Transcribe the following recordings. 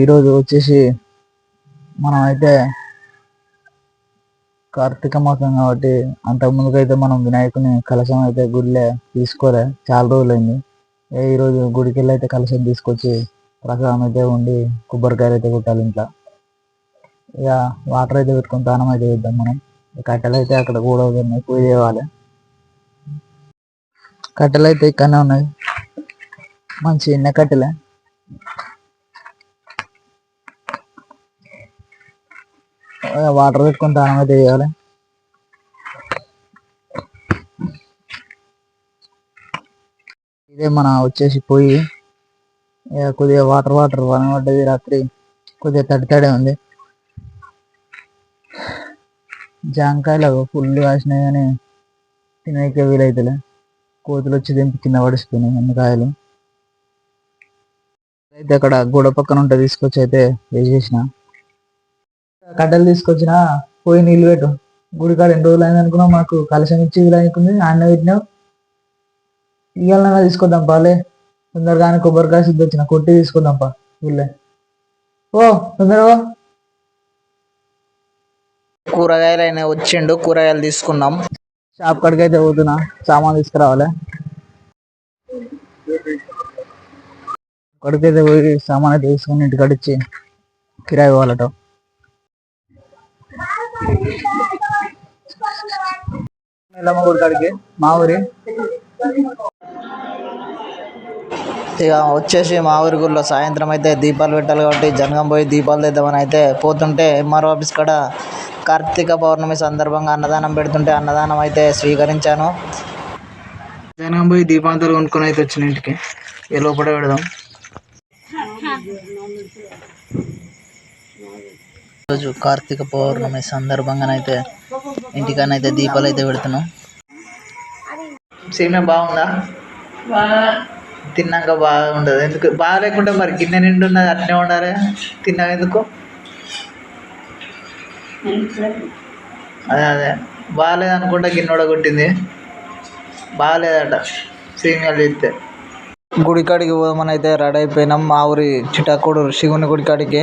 ఈరోజు వచ్చేసి మనం అయితే కార్తీక మాసం కాబట్టి అంతకు అయితే మనం వినాయకుని కలశం అయితే గుడిలే తీసుకోలే. చాలా రోజులైంది. ఈరోజు గుడికి వెళ్ళి అయితే కలశం తీసుకొచ్చి ప్రసాదం అయితే ఉండి కొబ్బరికాయలు అయితే కొట్టాలి ఇంట్లో. ఇక వాటర్ అయితే పెట్టుకుని దానం అయితే చేద్దాం మనం. కట్టెలు అయితే అక్కడ కూడా ఉన్నాయి పూజ చేయాలి కట్టెలు అయితే ఇక్కడనే ఉన్నాయి. మంచి ఎన్న కట్టెలే. వాటర్ పెట్టుకుని దానం అయితే చేయాలి ఇదే మన వచ్చేసి పోయి కొద్దిగా వాటర్ వాటర్ పడబడ్డది రాత్రి. కొద్దిగా తడి తడి ఉంది. జాంకాయలు ఫుల్ కాసినాయి కానీ తినేకే వీలైతలే. కోతులు వచ్చి దింపి కింద పడిస్తున్నాయి అన్ని కాయలు. అయితే అక్కడ గోడ పక్కన ఉంటే తీసుకొచ్చి అయితే వేసేసిన కట్టెలు తీసుకొచ్చిన పోయి నీళ్ళు పెట్టు. గుడి కాడ ఎన్ని రోజులు అయింది అనుకున్నావు? మాకు కలశం ఇచ్చి అనుకుంది ఆన్న పెట్టినావు. ఇవాళ తీసుకొద్దాం పాలే తొందరగానే కొబ్బరికాయ సిద్ధి వచ్చిన కొట్టి తీసుకుందాం పా ఊళ్ళే ఓ తొందరగా కూరగాయలు అయినా వచ్చిండు. కూరగాయలు తీసుకున్నాం. షాప్ కాడికి అయితే పోతున్నా. సామాన్ తీసుకురావాలి. అక్కడికైతే పోయి సామాన్ అయితే తీసుకుని ఇంటికాడ ఇచ్చి కిరాయి పోవాలట కాడికి మా ఊరి. ఇక వచ్చేసి మా ఊరి గుడిలో సాయంత్రం అయితే దీపాలు పెట్టాలి కాబట్టి జనగం పోయి దీపాలు తెద్దామని అయితే పోతుంటే ఎంఆర్ఓ ఆఫీస్ కాడ కార్తీక పౌర్ణమి సందర్భంగా అన్నదానం పెడుతుంటే అన్నదానం అయితే స్వీకరించాను. జనం పోయి దీపాంతలు కొనుక్కొని అయితే వచ్చిన ఇంటికి. ఏ లోపల పెడదాం. రోజు కార్తీక పౌర్ణమి సందర్భంగానైతే ఇంటికానైతే దీపాలు అయితే పెడుతున్నాం. సేమే బాగుందా? తిన్నాక బాగుండదు. ఎందుకు? బాగా లేకుంటే మరి గిన్నె నిండు ఉన్నది అట్నే ఉండాలి? తిన్నాక ఎందుకు? అదే అదే. బాగాలేదు అనుకుంటా గిన్నె కొట్టింది బాగాలేదట సేమియాలు చేస్తే గుడికాడికి పోదామని అయితే రెడీ అయిపోయినాం. మా ఊరి చిటాకుడు శివుని గుడికాడికి.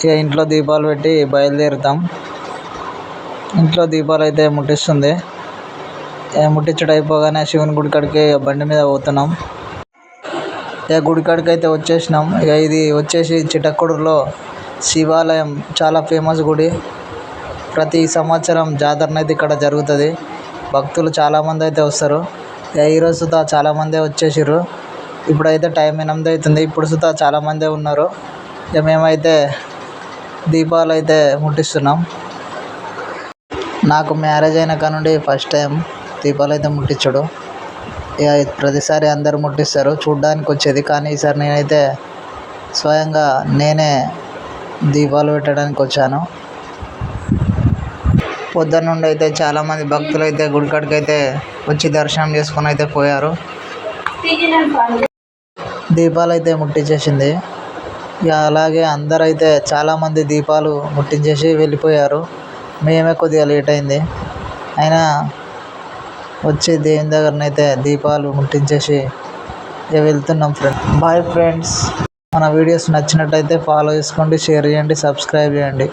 ఇక ఇంట్లో దీపాలు పెట్టి బయలుదేరుతాం. ఇంట్లో దీపాలు అయితే ముట్టిస్తుంది. ఇక ముట్టించడం అయిపోగానే శివుని గుడి కాడికి బండి మీద పోతున్నాం. ఇక గుడి కాడికి అయితే వచ్చేసినాం. ఇక ఇది వచ్చేసి చిటక్కుడులో శివాలయం. చాలా ఫేమస్ గుడి. ప్రతి సంవత్సరం జాతర అయితే ఇక్కడ జరుగుతుంది. భక్తులు చాలామంది అయితే వస్తారు. ఇక ఈరోజు సుతా చాలామందే వచ్చేసారు ఇప్పుడైతే టైం ఎనిమిది అవుతుంది. ఇప్పుడు సుతా చాలామందే ఉన్నారు. ఇక మేమైతే దీపాలు అయితే ముట్టిస్తున్నాం. నాకు మ్యారేజ్ అయిన కానుండి ఫస్ట్ టైం దీపాలు అయితే ముట్టించడు. ఇక ప్రతిసారి అందరు ముట్టిస్తారు. చూడ్డానికి వచ్చేది. కానీ ఈసారి నేనైతే స్వయంగా నేనే దీపాలు పెట్టడానికి వచ్చాను. పొద్దున్న నుండి అయితే చాలామంది భక్తులు అయితే గుడికాడికి అయితే వచ్చి దర్శనం చేసుకొని అయితే పోయారు. దీపాలు అయితే ముట్టించేసింది. అలాగే అందరైతే చాలామంది దీపాలు ముట్టించేసి వెళ్ళిపోయారు. మేమే కొద్దిగా లేట్ అయింది. అయినా వచ్చి దేవుని దగ్గరనైతే దీపాలు ముట్టించేసి ఇక వెళ్తున్నాం ఫ్రెండ్ బాయ్ ఫ్రెండ్స్ మన వీడియోస్ నచ్చినట్టయితే ఫాలో చేసుకోండి షేర్ చేయండి సబ్స్క్రైబ్ చేయండి.